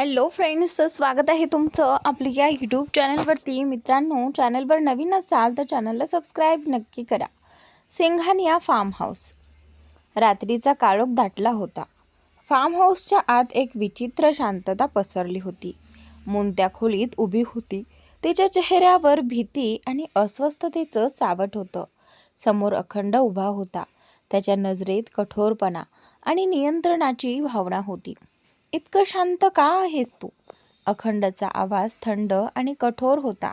Hello friends स्वागत आहे तुमचं आपली या यूट्यूब चॅनलवरती. मित्रांनो चॅनलवर नवीन असाल तर चॅनलला सबस्क्राईब नक्की करा. Singhania farm house. रात्रीचा काळोख दाटला होता. फार्म हाऊसच्या आत एक विचित्र शांतता पसरली होती. मुंत्या खोलीत उभी होती. तिच्या चेहऱ्यावर भीती आणि अस्वस्थतेचं सावट होतं. समोर अखंड उभा होता. त्याच्या नजरेत कठोरपणा आणि नियंत्रणाची भावना होती. इतकं शांत का आहेस तू? अखंडचा आवाज थंड आणि कठोर होता.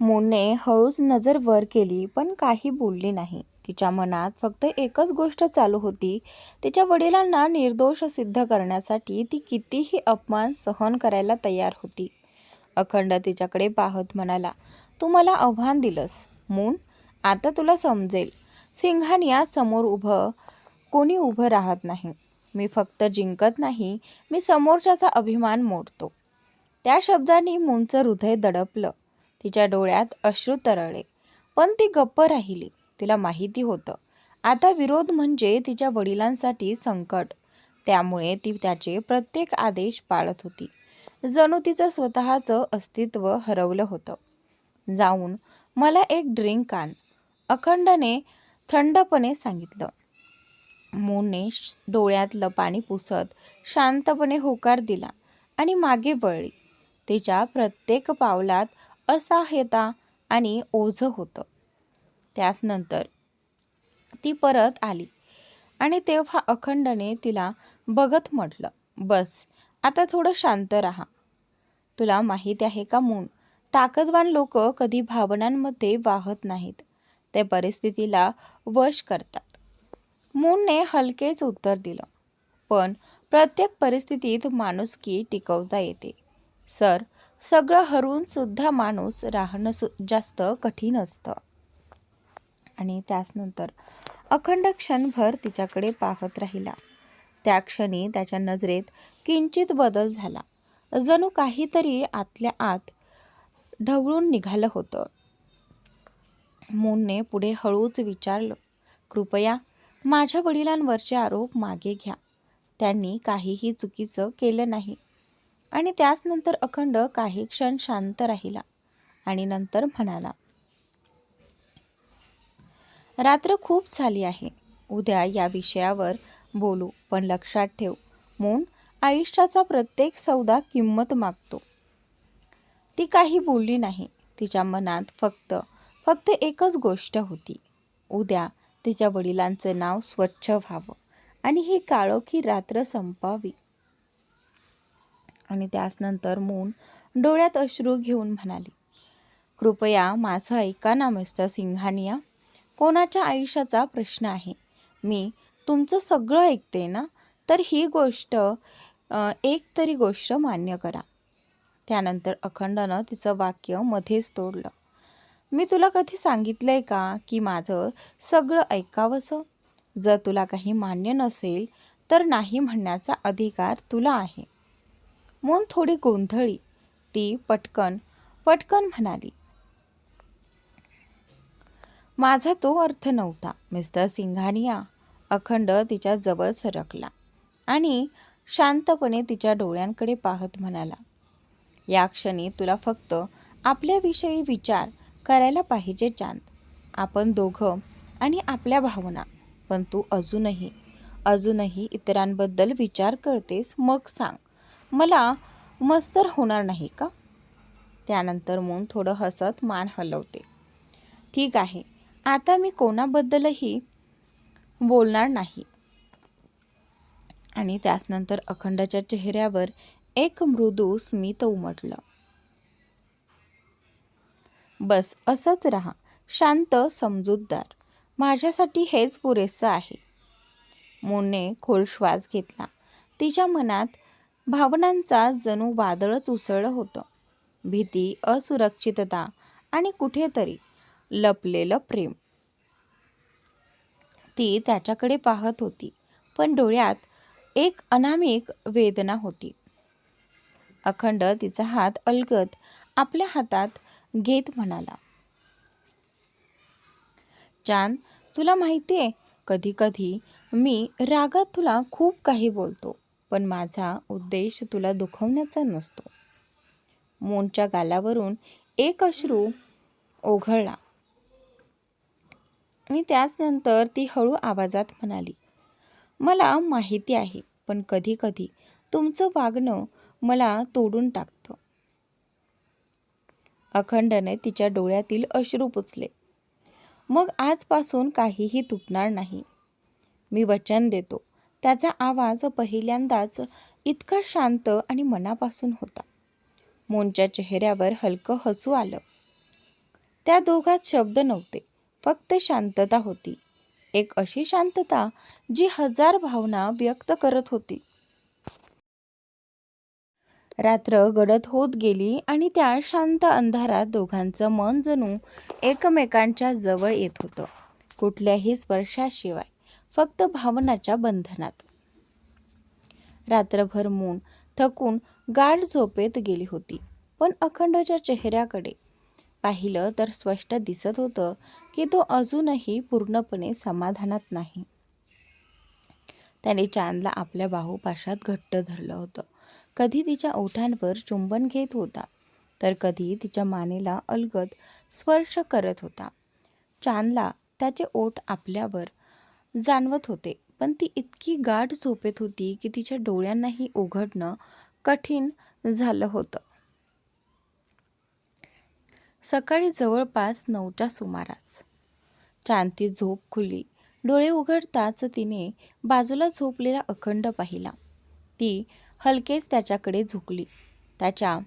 मूनने हळूच नजर वर केली पण काही बोलली नाही. तिच्या मनात फक्त एकच गोष्ट चालू होती. तिच्या वडिलांना निर्दोष सिद्ध करण्यासाठी ती कितीही अपमान सहन करायला तयार होती. अखंड तिच्याकडे पाहत म्हणाला तू मला आव्हान दिलंस. मून आता तुला समजेल. सिंघानिया समोर उभं कोणी उभं राहत नाही. मी फक्त जिंकत नाही मी समोरच्याचा अभिमान मोडतो. त्या शब्दांनी मुंचं हृदय दडपलं. तिच्या डोळ्यात अश्रू तरळले. पण ती गप्प राहिली. तिला माहिती होतं. आता विरोध म्हणजे तिच्या वडिलांसाठी संकट. त्यामुळे ती त्याचे प्रत्येक आदेश पाळत होती. जणू तिचं स्वतःचं अस्तित्व हरवलं होतं. जाऊन मला एक ड्रिंक आण अखंडने थंडपणे सांगितलं. मूनने श- डोळ्यातलं पाणी पुसत शांतपणे होकार दिला आणि मागे वळली. तिच्या प्रत्येक पावलात असहाय्यता आणि ओझं होतं. त्याच नंतर ती परत आली आणि तेव्हा अखंडने तिला बघत म्हटलं बस आता थोडं शांत राहा. तुला माहीत आहे का मून ताकदवान लोक कधी भावनांमध्ये वाहत नाहीत. ते परिस्थितीला वश करतात. मूनने हलकेच उत्तर दिलं. पण प्रत्येक परिस्थितीत माणुसकी टिकवता येते. सर सगळं हरून सुद्धा माणूस राहणं सु जास्त कठीण असतं. आणि त्याचनंतर अखंड क्षणभर तिच्याकडे पाहत राहिला. त्या क्षणी त्याच्या नजरेत किंचित बदल झाला. जणू काहीतरी आतल्या आत ढवळून निघालं होतं. मूनने पुढे हळूच विचारलं कृपया माझ्या वडिलांवरचे आरोप मागे घ्या. त्यांनी काहीही चुकीचं केलं नाही. आणि त्याचनंतर अखंड काही क्षण शांत राहिला आणि नंतर म्हणाला रात्र खूप झाली आहे. उद्या या विषयावर बोलू पण लक्षात ठेव. मून आयुष्याचा प्रत्येक सौदा किंमत मागतो ती काही बोलली नाही. तिच्या मनात फक्त फक्त एकच गोष्ट होती. उद्या तिच्या वडिलांचं नाव स्वच्छ व्हावं आणि ही काळोखी रात्र संपावी. आणि त्याचनंतर मून डोळ्यात अश्रू घेऊन म्हणाली कृपया माझं ऐका ना मिस्टर सिंघानिया. कोणाच्या आयुष्याचा प्रश्न आहे? मी तुमचं सगळं ऐकते ना? तर ही गोष्ट एक तरी गोष्ट मान्य करा. त्यानंतर अखंडनं तिचं वाक्य मध्येच तोडलं. मी तुला कधी सांगितलंय का की माझं सगळं ऐकावंसं? जर तुला काही मान्य नसेल तर नाही म्हणण्याचा अधिकार तुला आहे. मन थोडी गोंधळी. ती पटकन पटकन म्हणाली. माझा तो अर्थ नव्हता मिस्टर सिंघानिया. अखंड तिच्या जवळ सरकला आणि शांतपणे तिच्या डोळ्यांकडे पाहत म्हणाला या क्षणी तुला फक्त आपल्याविषयी विचार करायला पाहिजे चांद आपण दोघं आणि आपल्या भावना पण तू अजूनही अजूनही इतरांबद्दल विचार करतेस मग सांग. मला मस्तर होणार नाही का? त्यानंतर मून थोडं हसत मान हलवते. ठीक आहे आता मी कोणाबद्दलही बोलणार नाही. आणि त्याचनंतर अखंडाच्या चेहऱ्यावर एक मृदू स्मित उमटलं. बस असंच राहा. शांत समजूतदार. माझ्यासाठी हेच पुरेसं आहे. मोने खोल श्वास घेतला. तिच्या मनात भावनांचा जणू वादळच उसळलं होतं. भीती असुरक्षितता आणि कुठेतरी लपलेलं प्रेम. ती त्याच्याकडे पाहत होती पण डोळ्यात एक अनामिक वेदना होती. अखंड तिचा हात अलगत आपल्या हातात घेत म्हणाला. चांद तुला माहिती आहे कधी कधी मी रागात तुला खूप काही बोलतो पण माझा उद्देश तुला दुखवण्याचा नसतो. मोनच्या गालावरून एक अश्रू ओघळला. आणि त्याचनंतर ती हळू आवाजात म्हणाली मला माहिती आहे पण कधी कधी तुमचं वागणं मला तोडून टाकतं. अखंडने तिच्या डोळ्यातील अश्रू पुचले मग आजपासून काहीही तुटणार नाही. मी वचन देतो. त्याचा आवाज पहिल्यांदाच इतका शांत आणि मनापासून होता. मोनच्या चेहऱ्यावर हलकं हसू आलं. त्या दोघात शब्द नव्हते. फक्त शांतता होती. एक अशी शांतता जी हजार भावना व्यक्त करत होती. रात्र गडद होत गेली आणि त्या शांत अंधारात दोघांचं मन जणू एकमेकांच्या जवळ येत होतं. कुठल्याही स्पर्शाशिवाय फक्त भावनाच्या बंधनात. रात्रभर मून थकून गाढ झोपेत गेली होती पण अखंडच्या चेहऱ्याकडे पाहिलं तर स्पष्ट दिसत होतं की तो अजूनही पूर्णपणे समाधानात नाही. त्याने चांदला आपल्या बाहूपाशात घट्ट धरलं होतं. कधी तिच्या ओठांवर चुंबन घेत होता तर कधी तिच्या मानेला अलगद स्पर्श करत होता. चांदला त्याचे ओठ आपल्यावर जाणवत होते पण ती इतकी गाढ झोपेत होती की तिच्या डोळ्यांनाही उघडणं कठीण झालं होतं. सकाळी जवळपास नऊच्या सुमारास चांती झोप खुली. डोळे उघडताच तिने बाजूला झोपलेला अखंड पाहिला. ती हलकेच त्याच्याकडे झुकली. त्याच्या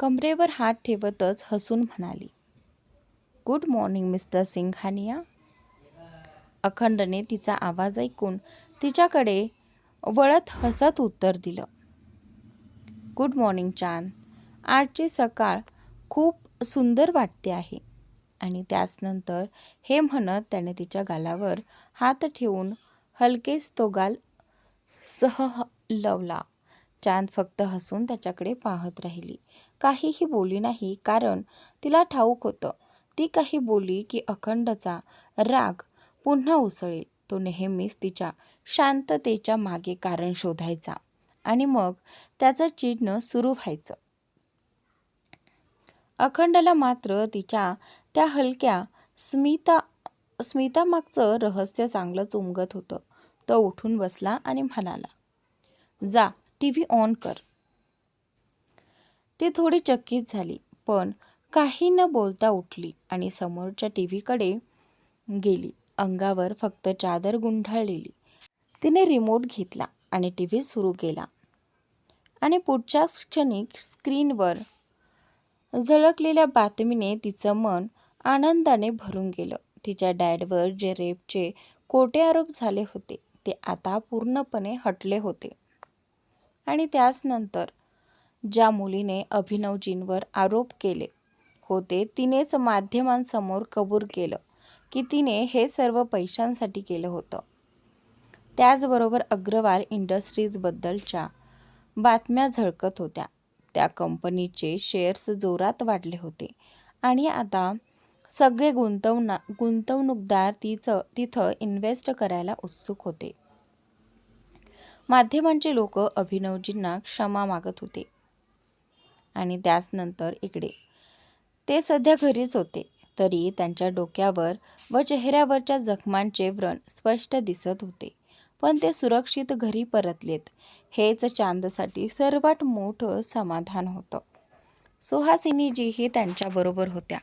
कमरेवर हात ठेवतच हसून म्हणाली गुड मॉर्निंग मिस्टर सिंघानिया. अखंडने तिचा आवाज ऐकून तिच्याकडे वळत हसत उत्तर दिलं गुड मॉर्निंग चांद. आजची सकाळ खूप सुंदर वाटते आहे. आणि त्याचनंतर हे म्हणत त्याने तिच्या गालावर हात ठेवून हलकेच तो गाल सह लवला चांद फक्त हसून त्याच्याकडे पाहत राहिली. काहीही बोली नाही कारण तिला ठाऊक होतं. ती काही बोली की अखंडचा राग पुन्हा उसळेल. तो नेहमीच तिच्या शांततेच्या मागे कारण शोधायचा आणि मग त्याचं चिडणं सुरू व्हायचं. अखंडला मात्र तिच्या त्या हलक्या स्मिता स्मितामागचं रहस्य चांगलंच उमगत होतं. तो उठून बसला आणि म्हणाला जा टी व्ही ऑन कर. ती थोडी चकित झाली पण काही न बोलता उठली आणि समोरच्या टी व्हीकडे गेली. अंगावर फक्त चादर गुंढाळलेली तिने रिमोट घेतला आणि टी व्ही सुरू केला. आणि पुढच्याच क्षणी स्क्रीनवर झळकलेल्या बातमीने तिचं मन आनंदाने भरून गेलं. तिच्या डॅडवर जे रेपचे खोटे आरोप झाले होते ते आता पूर्णपणे हटले होते. आणि त्याचनंतर ज्या मुलीने अभिनवजींवर आरोप केले होते तिनेच माध्यमांसमोर कबूल केलं की तिने हे सर्व पैशांसाठी केलं होतं. त्याचबरोबर अग्रवाल इंडस्ट्रीजबद्दलच्या बातम्या झळकत होत्या. त्या कंपनीचे शेअर्स जोरात वाढले होते आणि आता सगळे गुंतवणा गुंतवणूकदार तिचं तिथं इन्व्हेस्ट करायला उत्सुक होते. माध्यमांचे लोक अभिनवजींना क्षमा मागत होते. आणि त्याचनंतर इकडे. ते सध्या घरीच होते. तरी त्यांच्या डोक्यावर व चेहऱ्यावरच्या जखमांचे व्रण स्पष्ट दिसत होते. पण ते सुरक्षित घरी परतलेत. हेच चांदसाठी सर्वात मोठं समाधान होतं. सुहासिनीजीही त्यांच्याबरोबर होत्या.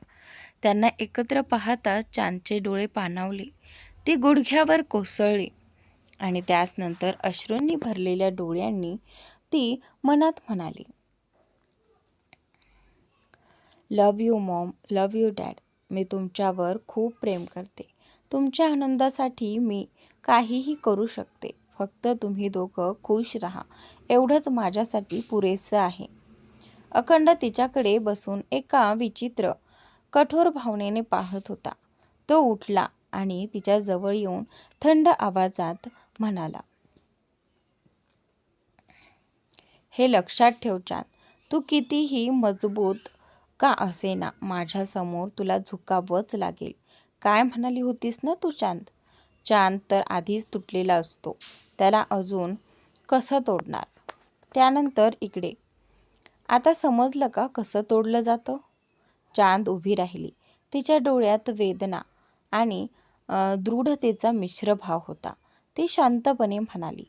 त्यांना एकत्र पाहता चांदचे डोळे पाणावले. ती गुडघ्यावर कोसळली. आणि त्याचनंतर अश्रूंनी भरलेल्या डोळ्यांनी ती मनात म्हणाली love you mom love you dad मी तुमच्यावर खूप प्रेम करते. तुमच्या आनंदासाठी मी काहीही करू शकते. फक्त तुम्ही दोघं खुश राहा. एवढंच माझ्यासाठी पुरेसं आहे. अखंड तिच्याकडे बसून एका विचित्र कठोर भावनेने पाहत होता. तो उठला आणि तिच्या जवळ येऊन थंड आवाजात म्हणाला. हे लक्षात ठेव चांद तू कितीही मजबूत का असेना माझ्यासमोर तुला झुकावंच लागेल. काय म्हणाली होतीस ना तू चांद? चांद तर आधीच तुटलेला असतो त्याला अजून कसं तोडणार? त्यानंतर इकडे. आता समजलं का कसं तोडलं जातं चांद उभी राहिली. तिच्या डोळ्यात वेदना आणि दृढतेचा मिश्र भाव होता. ती शांतपणे म्हणाली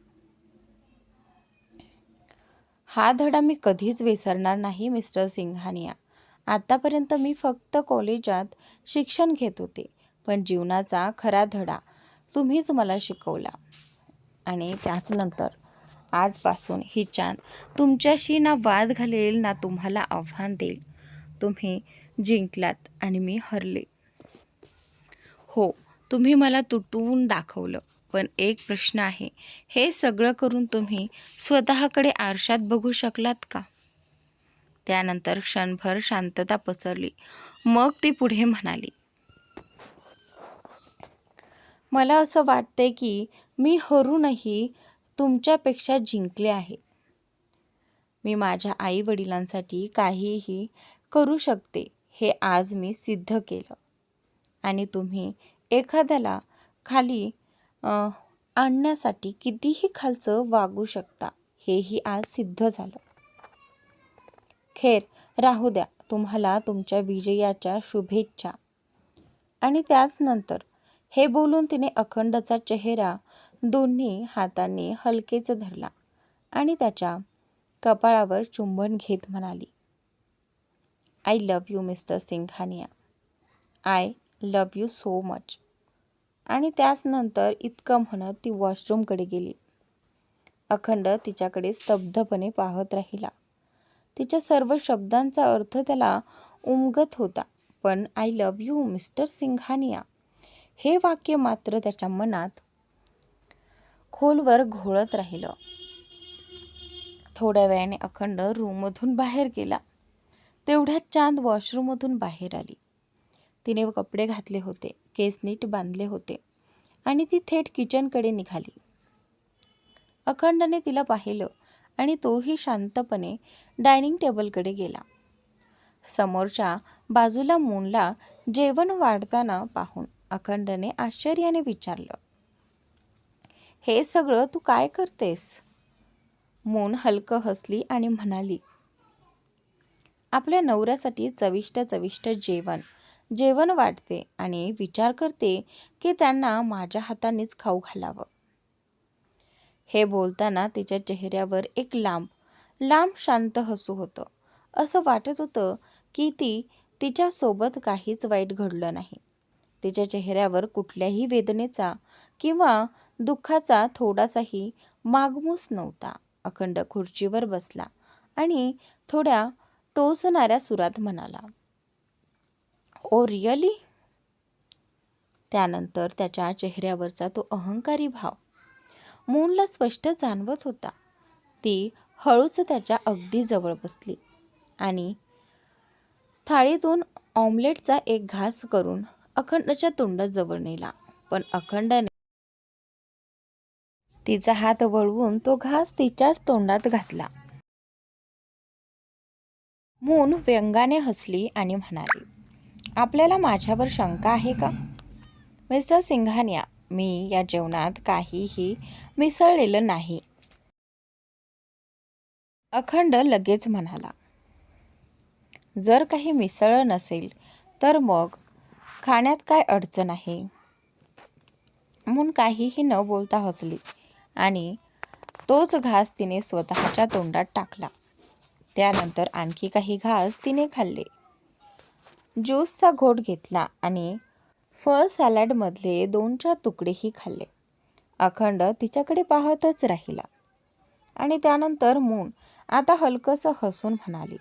हा धडा मी कधीच विसरणार नाही मिस्टर सिंघानिया. आतापर्यंत मी फक्त कॉलेजात शिक्षण घेत होते पण जीवनाचा खरा धडा तुम्हीच मला शिकवला. आणि त्याचनंतर आजपासून ही चांद तुमच्याशी ना वाद घालेल ना तुम्हाला आव्हान देईल. तुम्ही जिंकलात आणि मी हरले. हो तुम्ही मला तुटवून दाखवलं. पण एक प्रश्न आहे हे सगळं करून तुम्ही स्वतःकडे आरशात बघू शकलात का? त्यानंतर क्षणभर शांतता पसरली. मग ती पुढे म्हणाली मला असं वाटते की मी हरूनही तुमच्यापेक्षा जिंकले आहे. मी माझ्या आई वडिलांसाठी काहीही करू शकते हे आज मी सिद्ध केलं. आणि तुम्ही एखाद्याला खाली आणण्यासाठी कितीही खालचं वागू शकता हेही आज सिद्ध झालं. खेर राहू द्या तुम्हाला तुमच्या विजयाच्या शुभेच्छा. आणि त्याच नंतर हे बोलून तिने अखंडचा चेहरा दोन्ही हाताने हलकेच धरला आणि त्याच्या कपाळावर चुंबन घेत म्हणाली I love you mister Singhania I love you so much आणि त्याच नंतर इतकं म्हणत ती वॉशरूमकडे गेली. अखंड तिच्याकडे स्तब्धपणे पाहत राहिला. तिच्या सर्व शब्दांचा अर्थ त्याला उमगत होता पण I love you mister Singhania. हे वाक्य मात्र त्याच्या मनात खोलवर घोळत राहिलं. थोड्या वेळाने अखंड रूममधून बाहेर गेला. तेवढ्यात चांद वॉशरूममधून बाहेर आली. तिने कपडे घातले होते केस नीट बांधले होते आणि ती थेट किचनकडे निघाली. अखंडने तिला पाहिलं आणि तोही शांतपणे डायनिंग टेबलकडे गेला. समोरच्या बाजूला मूनला जेवण वाढताना पाहून अखंडने आश्चर्याने विचारलं हे सगळं तू काय करतेस? मून हलकं हसली आणि म्हणाली आपल्या नवऱ्यासाठी चविष्ट चविष्ट जेवण जेवण वाटते आणि विचार करते की त्यांना माझ्या हातानेच खाऊ घालावं. हे बोलताना तिच्या चेहऱ्यावर एक लांब लांब शांत हसू होतं. असं वाटत होतं की ती तिच्यासोबत काहीच वाईट घडलं नाही. तिच्या चेहऱ्यावर कुठल्याही वेदनेचा किंवा दुःखाचा थोडासाही मागमूस नव्हता. अखंड खुर्चीवर बसला आणि थोड्या टोचणाऱ्या सुरात म्हणाला ओ रिअली? त्यानंतर त्याच्या चेहऱ्यावरचा तो अहंकारी भाव. मूनला स्पष्ट जाणवत होता. ती हळूच त्याच्या अगदी जवळ बसली आणि थाळीतून ऑमलेटचा एक घास करून अखंडच्या तोंडाजवळ नेला. पण अखंडने तिचा हात वळवून तो घास तिच्याच तोंडात घातला. मून व्यंगाने हसली आणि म्हणाली आपल्याला माझ्यावर शंका आहे का? मिस्टर सिंघानिया मी या जेवणात काहीही मिसळलेलं नाही. अखंड लगेच म्हणाला जर काही मिसळलं नसेल तर मग खाण्यात काय अडचण आहे म्हणून काहीही न बोलता हसली आणि तोच घास तिने स्वतःच्या तोंडात टाकला. त्यानंतर आणखी काही घास तिने खाल्ले. ज्यूसचा घोट घेतला आणि फळ सॅलडमधले दोन चार तुकडेही खाल्ले. अखंड तिच्याकडे पाहतच राहिला. आणि त्यानंतर मून आता हलकंसं हसून म्हणाली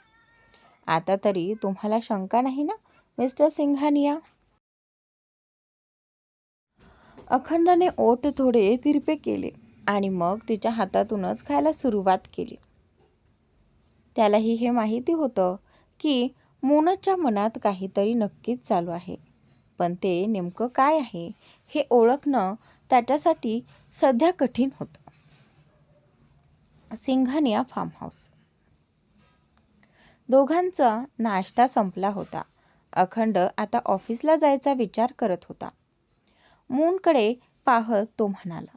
आता तरी तुम्हाला शंका नाही ना मिस्टर सिंघानिया? अखंडने ओठ थोडे तिरपे केले आणि मग तिच्या हातातूनच खायला सुरुवात केली. त्यालाही हे माहिती होतं की मोनच्या मनात काहीतरी नक्कीच चालू आहे. पण ते नेमकं काय आहे हे ओळखणं त्याच्यासाठी सध्या कठीण होतं. Singhania farm house. दोघांचा नाश्ता संपला होता. अखंड आता ऑफिसला जायचा विचार करत होता. मूनकडे पाहत तो म्हणाला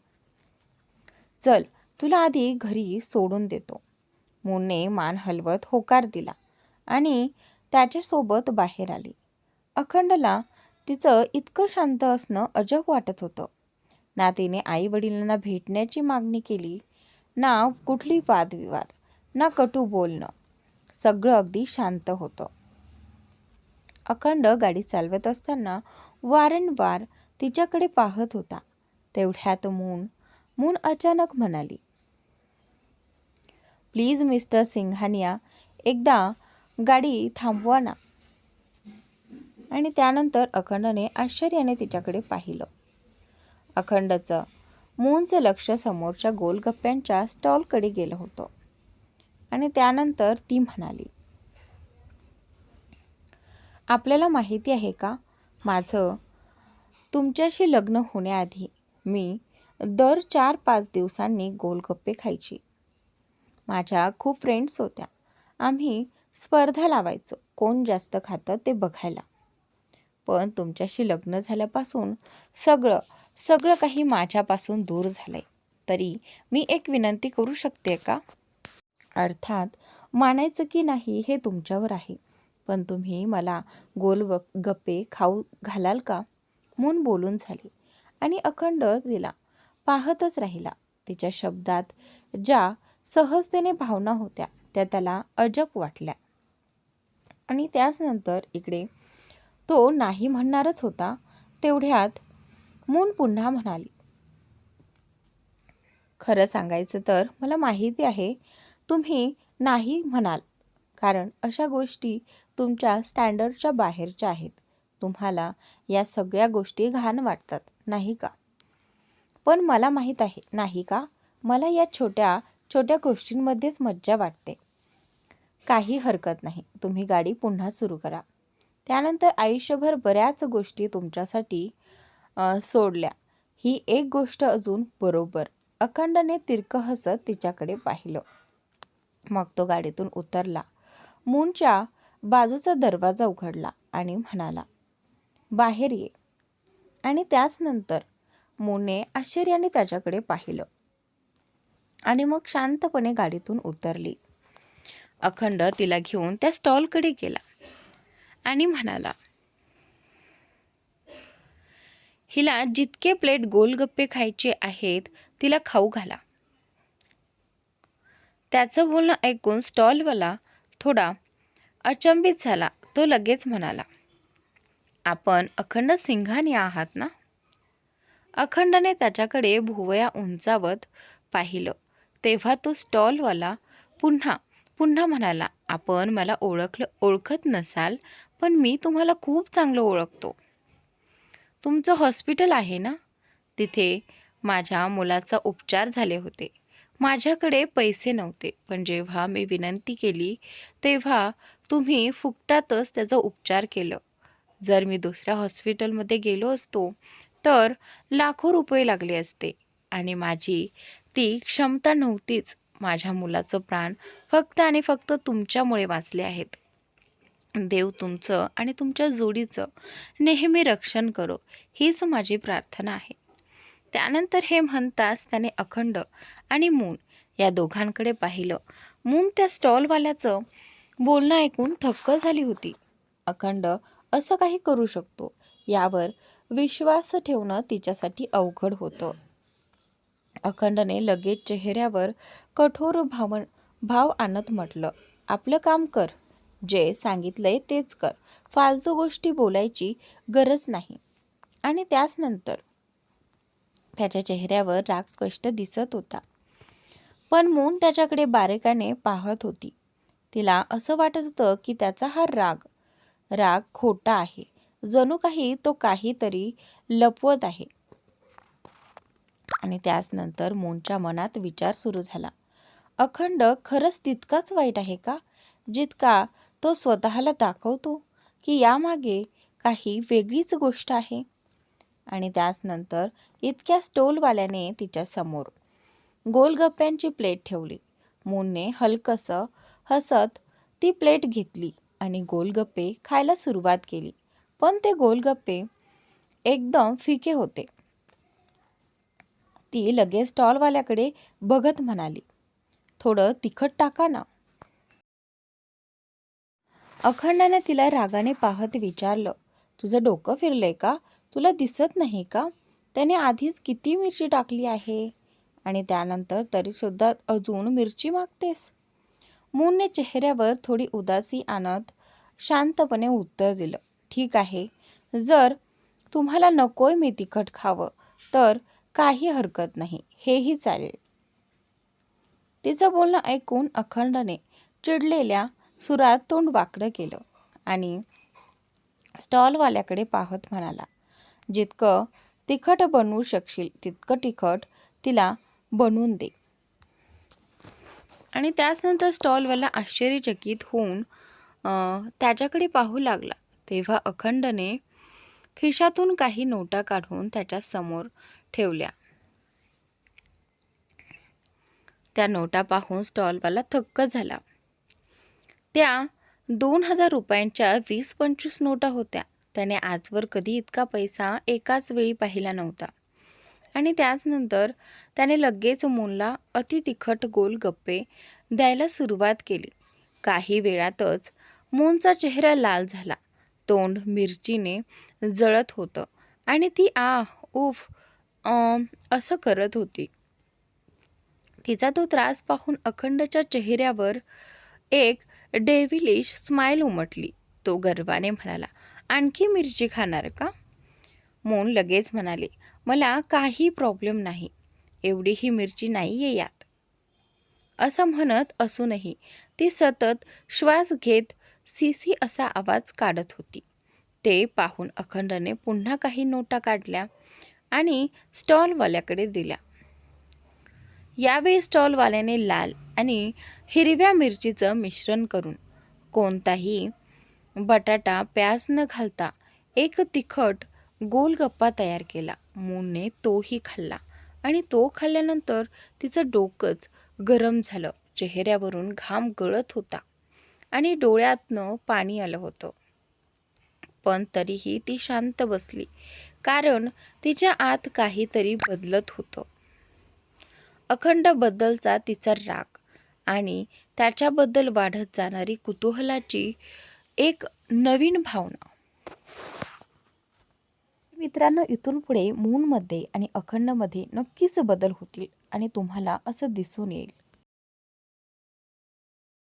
चल तुला आधी घरी सोडून देतो. मूनने मान हलवत होकार दिला आणि त्याच्यासोबत बाहेर आली. अखंडला तिचं इतकं शांत असणं अजब वाटत होतं. ना तिने आई वडिलांना भेटण्याची मागणी केली ना कुठली वादविवाद ना कटू बोलणं. सगळं अगदी शांत होतं. अखंड गाडी चालवत असताना वारंवार तिच्याकडे पाहत होता. तेवढ्यात मून मून अचानक म्हणाली प्लीज मिस्टर सिंघानिया एकदा गाडी थांबवा ना. आणि त्यानंतर अखंडने आश्चर्याने तिच्याकडे पाहिलं. अखंडचं मूनचं लक्ष समोरच्या गोलगप्प्यांच्या स्टॉलकडे गेलं होतं. आणि त्यानंतर ती म्हणाली आपल्याला माहिती आहे का? माझं तुमच्याशी लग्न होण्याआधी मी दर चार पाच दिवसांनी गोलगप्पे खायची. माझ्या खूप फ्रेंड्स होत्या. आम्ही स्पर्धा लावायचं. कोण जास्त खातं ते बघायला. पण तुमच्याशी लग्न झाल्यापासून सगळं सगळं काही माझ्यापासून दूर झालं आहे तरी मी एक विनंती करू शकते का? अर्थात मानायचं की नाही हे तुमच्यावर आहे. पण तुम्ही मला गोल व गप्पे खाऊ घालाल का? मून बोलून झाली. आणि अखंड दिला. पाहतच राहिला. तिच्या शब्दात ज्या सहजतेने भावना होत्या त्या त्याला अजब वाटल्या. आणि त्याचनंतर इकडे तो नाही म्हणणारच होता तेवढ्यात मून पुन्हा म्हणाली खरं सांगायचं तर मला माहिती आहे तुम्ही नाही म्हणाल. कारण अशा गोष्टी तुमच्या स्टँडर्डच्या बाहेरच्या आहेत. तुम्हाला या सगळ्या गोष्टी घाण वाटतात नाही का? पण मला माहीत आहे नाही का? मला या छोट्या छोट्या गोष्टींमध्येच मज्जा वाटते. काही हरकत नाही. तुम्ही गाडी पुन्हा सुरू करा. त्यानंतर आयुष्यभर बऱ्याच गोष्टी तुमच्यासाठी सोडल्या. ही एक गोष्ट अजून बरोबर. अखंडने तिरकं हसत तिच्याकडे पाहिलं. मग तो गाडीतून उतरला. मूनच्या बाजूचा दरवाजा उघडला आणि म्हणाला बाहेर ये. आणि त्याचनंतर मूनने आश्चर्याने त्याच्याकडे पाहिलं. आणि मग शांतपणे गाडीतून उतरली. अखंड तिला घेऊन त्या स्टॉलकडे गेला. आणि म्हणाला हिला जितके प्लेट गोलगप्पे खायचे आहेत तिला खाऊ घाला. त्याचं बोलणं ऐकून स्टॉलवाला थोडा अचंबित झाला. तो लगेच म्हणाला आपण अखंड सिंघानी आहात ना? अखंडने त्याच्याकडे भुवया उंचावत पाहिलं. तेव्हा तो स्टॉलवाला पुन्हा पुन्हा म्हणाला आपण मला ओळखलं ओळखत नसाल पण मी तुम्हाला खूप चांगलं ओळखतो. तुमचं हॉस्पिटल आहे ना तिथे माझ्या मुलाचा उपचार झाले होते. माझ्याकडे पैसे नव्हते पण जेव्हा मी विनंती केली तेव्हा तुम्ही फुकटातच त्याचा उपचार केलं. जर मी दुसऱ्या हॉस्पिटलमध्ये गेलो असतो तर लाखो रुपये लागले असते आणि माझी ती क्षमता नव्हतीच. माझ्या मुलाचं प्राण फक्त आणि फक्त तुमच्यामुळे वाचले आहेत. देव तुमचं आणि तुमच्या जोडीचं नेहमी रक्षण करो हीच माझी प्रार्थना आहे. त्यानंतर हे म्हणताच त्याने अखंड आणि मून या दोघांकडे पाहिलं. मून त्या स्टॉलवाल्याचं बोलणं ऐकून थक्क झाली होती. अखंड असं काही करू शकतो यावर विश्वास ठेवणं तिच्यासाठी अवघड होतं. अखंडने लगेच चेहऱ्यावर कठोर भाव भाव आणत म्हटलं आपलं काम कर. जे सांगितलंय तेच कर. फालतू गोष्टी बोलायची गरज नाही. आणि त्याच नंतर त्याच्या चेहऱ्यावर राग स्पष्ट दिसत होता. पण मून त्याच्याकडे बारेकाने पाहत होती. तिला असं वाटत होतं की त्याचा हा राग राग खोटा आहे. जणू काही तो काहीतरी लपवत आहे. आणि त्याचनंतर मोनच्या मनात विचार सुरू झाला. अखंड खरंच तितकाच वाईट आहे का? जितका तो स्वतःला दाखवतो की यामागे काही वेगळीच गोष्ट आहे. आणि त्याचनंतर इतक्या स्टोलवाल्याने तिच्यासमोर गोलगप्प्यांची प्लेट ठेवली. मूनने हलकसं हसत ती प्लेट घेतली आणि गोलगप्पे खायला सुरुवात केली. पण ते गोलगप्पे एकदम फिके होते. ती लगेच स्टॉलवाल्याकडे बघत म्हणाली थोडं तिखट टाका ना. अखंडाने तिला रागाने पाहत विचारलं तुझं डोकं फिरलंय का? तुला दिसत नाही का? त्याने आधीच किती मिरची टाकली आहे? आणि त्यानंतर तरीसुद्धा अजून मिरची मागतेस? मूनने चेहऱ्यावर थोडी उदासी आणत शांतपणे उत्तर दिलं ठीक आहे. जर तुम्हाला नकोय मी तिखट खावं तर काही हरकत नाही. हेही चालेल. तिचं बोलणं ऐकून अखंडने चिडलेल्या सुरात तोंड वाकडं केलं आणि स्टॉलवाल्याकडे पाहत म्हणाला जितकं तिखट बनवू शकशील तितकं तिखट तिला बनवून दे. आणि त्याचनंतर स्टॉलवाला आश्चर्यचकित होऊन अं, त्याच्याकडे पाहू लागला. तेव्हा अखंडने खिशातून काही नोटा काढून त्याच्यासमोर ठेवल्या. त्या नोटा पाहून स्टॉलवाला थक्क झाला. त्या दोन हजार रुपयांच्या वीस पंचवीस नोटा होत्या. त्याने आजवर कधी इतका पैसा एकाच वेळी पाहिला नव्हता. आणि त्याचनंतर त्याने लगेच मूनला अतितिखट गोलगप्पे द्यायला सुरुवात केली. काही वेळातच मूनचा चेहरा लाल झाला. तोंड मिरचीने जळत होतं. आणि ती आ उफ असं करत होती. तिचा तो त्रास पाहून अखंडच्या चेहऱ्यावर एक डेव्हिलिश स्माईल उमटली. तो गर्वाने म्हणाला आणखी मिरची खाणार का? मोन लगेच म्हणाले मला काही प्रॉब्लेम नाही. एवढी ही मिरची नाही आहे यात. असं म्हणत असूनही ती सतत श्वास घेत सीसी असा आवाज काढत होती. ते पाहून अखंडने पुन्हा काही नोटा काढल्या. आणि स्टॉलवाल्याकडे दिल्या. यावेळी स्टॉलवाल्याने लाल आणि हिरव्या मिरचीचं मिश्रण करून कोणताही बटाटा प्याज न घालता एक तिखट गोलगप्पा तयार केला. मूनने तोही खाल्ला आणि तो खाल्ल्यानंतर तिचं डोकंच गरम झालं. चेहऱ्यावरून घाम गळत होता आणि डोळ्यातनं पाणी आलं होतं. पण तरीही ती शांत बसली. कारण तिच्या आत काहीतरी बदलत होतं. अखंड बद्दलचा तिचा राग आणि त्याच्याबद्दल वाढत जाणारी कुतूहलाची एक नवीन भावना. मित्रांनो इथून पुढे मूनमध्ये आणि अखंडमध्ये नक्कीच बदल होतील आणि तुम्हाला असं दिसून येईल.